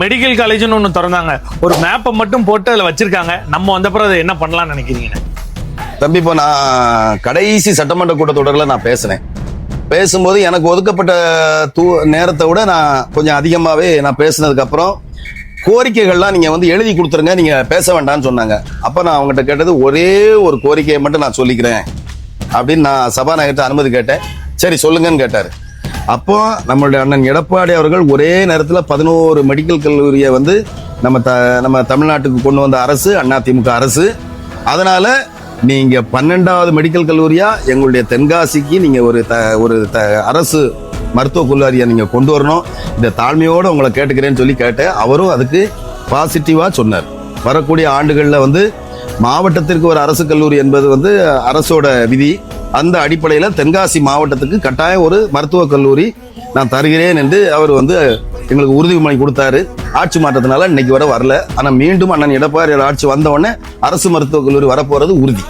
Medical காலேஜ்னு ஒன்று திறந்தாங்க. ஒரு மேப்பை மட்டும் போட்டு அதில் வச்சிருக்காங்க. நம்ம வந்தப்புறம் அதை என்ன பண்ணலாம்னு நினைக்கிறீங்க? தம்பி இப்போ நான் கடைசி சட்டமன்ற கூட்டத்தொடரில் நான் பேசினேன் பேசும்போது எனக்கு ஒதுக்கப்பட்ட தூ நேரத்தை விட நான் கொஞ்சம் அதிகமாகவே நான் பேசினதுக்கப்புறம் கோரிக்கைகள்லாம் நீங்கள் வந்து எழுதி கொடுத்துருங்க நீங்கள் பேச வேண்டாம்னு சொன்னாங்க. அப்போ நான் அவங்ககிட்ட கேட்டது ஒரே ஒரு கோரிக்கையை மட்டும் நான் சொல்லிக்கிறேன் அப்படின்னு நான் சபாநாயகர்கிட்ட அனுமதி கேட்டேன். சரி சொல்லுங்கன்னு கேட்டார். அப்போ நம்மளுடைய அண்ணன் எடப்பாடி அவர்கள் ஒரே நேரத்தில் பதினோரு மெடிக்கல் கல்லூரியை வந்து நம்ம த நம்ம தமிழ்நாட்டுக்கு கொண்டு வந்த அரசு அதிமுக அரசு. அதனால நீங்க பன்னெண்டாவது மெடிக்கல் கல்லூரியா எங்களுடைய தென்காசிக்கு நீங்க ஒரு த ஒரு த அரசு மருத்துவ கல்லூரியை நீங்க கொண்டு வரணும். இந்த தாழ்மையோட உங்களை கேட்டுக்கிறேன்னு சொல்லி கேட்டேன் அவரும் அதுக்கு பாசிட்டிவா சொன்னார். வரக்கூடிய ஆண்டுகளில் வந்து மாவட்டத்திற்கு ஒரு அரசு கல்லூரி என்பது வந்து அரசோட விதி. அந்த அடிப்படையில் தென்காசி மாவட்டத்துக்கு கட்டாயம் ஒரு மருத்துவக் கல்லூரி நான் தருகிறேன் என்று அவர் வந்து எங்களுக்கு உறுதிமொழி கொடுத்தாரு. ஆட்சி மாற்றத்தினால இன்னைக்கு வர வரல. ஆனால் மீண்டும் அண்ணன் எடப்பாடி ஆட்சி வந்த அரசு மருத்துவக் கல்லூரி வரப்போறது உறுதி.